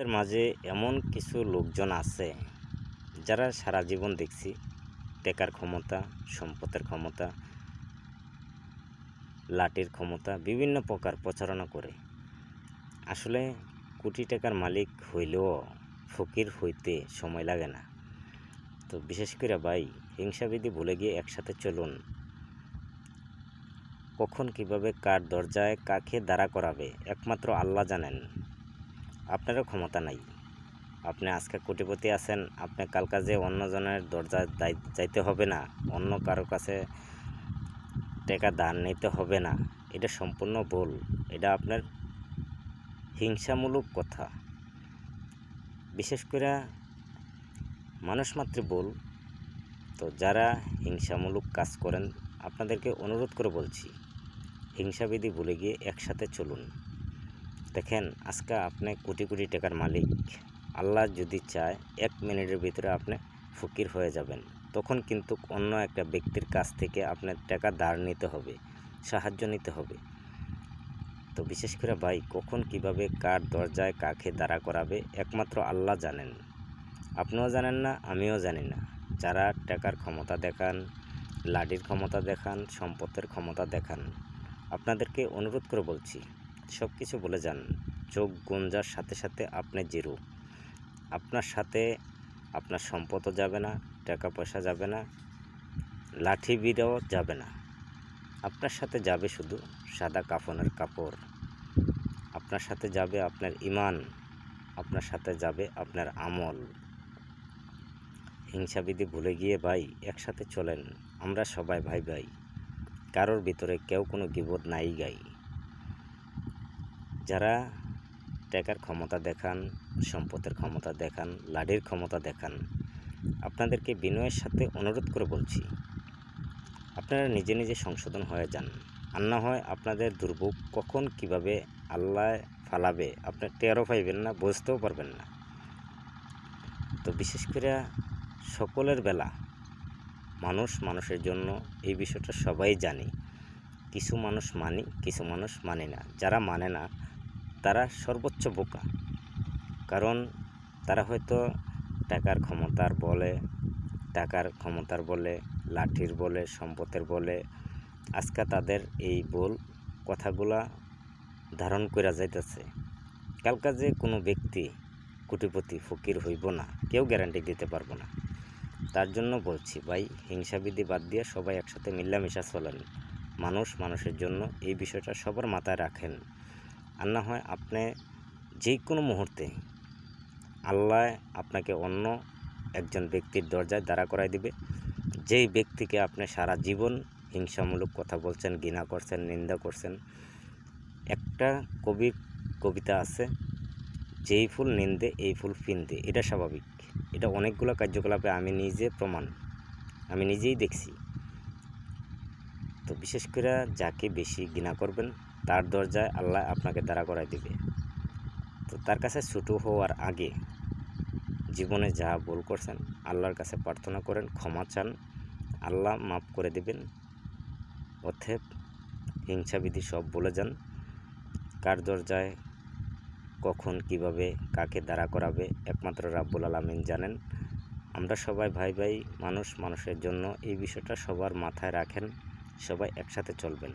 আমাদের মাঝে এমন কিছু লোকজন আছে যারা সারা জীবন দেখছি টেকার ক্ষমতা, সম্পদের ক্ষমতা, লাঠির ক্ষমতা, বিভিন্ন প্রকার প্রচারণা করে। আসলে কোটি টাকার মালিক হইলেও ফকির হইতে সময় লাগে না। তো বিশেষ করে ভাই, হিংসাবিধি ভুলে গিয়ে একসাথে চলুন। কখন কীভাবে কার দরজায় কাকে দাঁড়া করাবে, একমাত্র আল্লাহ জানেন। আপনারও ক্ষমতা নাই। আপনি আজকে কোটিপতি আছেন, আপনি কাল কাজে অন্যজনের দরজা যাইতে হবে না, অন্য কারও কাছে টাকা দান নিতে হবে না, এটা সম্পূর্ণ ভুল। এটা আপনার হিংসামূলক কথা। বিশেষ করে মানুষ মাত্র ভুল। তো যারা হিংসামূলক কাজ করেন, আপনাদেরকে অনুরোধ করে বলছি, হিংসাবিধি ভুলে গিয়ে একসাথে চলুন। দেখেন, আজকে আপনি কোটি কোটি টাকার মালিক। আল্লাহ যদি চায়, এক মিনিটের ভিতরে আপনি ফকির হয়ে যাবেন। তখন কিন্তু অন্য একটা ব্যক্তির কাছ থেকে আপনার টাকা ধার নিতে হবে, সাহায্য নিতে হবে। তো বিশেষ করে ভাই, কখন কীভাবে কার দরজায় কাকে দাঁড়া করাবে, একমাত্র আল্লাহ জানেন। আপনিও জানেন না, আমিও জানি না। যারা টাকার ক্ষমতা দেখান লাডির ক্ষমতা দেখান, সম্পদের ক্ষমতা দেখান, আপনাদেরকে অনুরোধ করে বলছি সব কিছু বলে যান। চোখ গুঞ্জার সাথে সাথে আপনি জিরো। আপনার সাথে আপনার সম্পদও যাবে না টাকা পয়সা যাবে না, লাঠি বিড়াও যাবে না। আপনার সাথে যাবে শুধু সাদা কাফনের কাপড়। আপনার সাথে যাবে আপনার ইমান। আপনার সাথে যাবে আপনার আমল। হিংসাবিধি ভুলে গিয়ে ভাই একসাথে চলেন। আমরা সবাই ভাই ভাই কারোর ভিতরে কেউ কোনো গিবোধ নাই গাই। যারা টাকার ক্ষমতা দেখান, সম্পদের ক্ষমতা দেখান, লাঠির ক্ষমতা দেখান, আপনাদেরকে বিনয়ের সাথে অনুরোধ করে বলছি, আপনারা নিজে নিজে সংশোধন হয়ে যান। আর না হয় আপনাদের দুর্ভোগ কখন কীভাবে আল্লাহ ফালাবে আপনার টেরও পাইবেন না, বুঝতেও পারবেন না। তো বিশেষ করে সকলের বেলা, মানুষ মানুষের জন্য এই বিষয়টা সবাই জানি। কিছু মানুষ মানি, কিছু মানুষ মানে না। যারা মানে না তারা সর্বোচ্চ বোকা। কারণ তারা হয়তো টাকার ক্ষমতার বলে, টাকার ক্ষমতার বলে, লাঠির বলে, সম্পদের বলে। আজকে তাদের এই বল কথাগুলা ধারণ করা যাইতেছে। কালকা যে কোনো ব্যক্তি কোটিপতি, ফকির হইব না, কেউ গ্যারান্টি দিতে পারব না। তার জন্য বলছি, ভাই, হিংসাবিধি বাদ দিয়ে সবাই একসাথে মিল্লামিশা চলেন। মানুষ মানুষের জন্য এই বিষয়টা সবার মাথায় রাখেন। আর না হয় আপনি যে কোনো মুহূর্তে আল্লাহ আপনাকে অন্য একজন ব্যক্তির দরজায় দাঁড়া করাই দিবে। যেই ব্যক্তিকে আপনি সারা জীবন হিংসামূলক কথা বলছেন, ঘৃণা করছেন, নিন্দা করছেন, একটা কবির কবিতা আছে, যেই ফুল নিন্দে, এই ফুল ফিনদে। এটা স্বাভাবিক। এটা অনেকগুলো কার্যকলাপে আমি নিজে প্রমাণ, আমি নিজেই দেখছি। তো বিশেষ করে যাকে বেশি ঘৃণা করবেন তার দরজায় আল্লাহ আপনাকে দাঁড়া করাই দিবে। তো তার কাছে ছোটো হওয়ার আগে জীবনে যা ভুল করছেন, আল্লাহর কাছে প্রার্থনা করেন, ক্ষমা চান, আল্লাহ মাফ করে দিবেন। অথেব হিংসাবিধি সব বলে যান। কার দরজায় কখন কীভাবে কাকে দাঁড়া করাবে, একমাত্র রাব্বুল আলামিন জানেন। আমরা সবাই ভাই ভাই মানুষ, মানুষের জন্য এই বিষয়টা সবার মাথায় রাখেন, সবাই একসাথে চলবেন।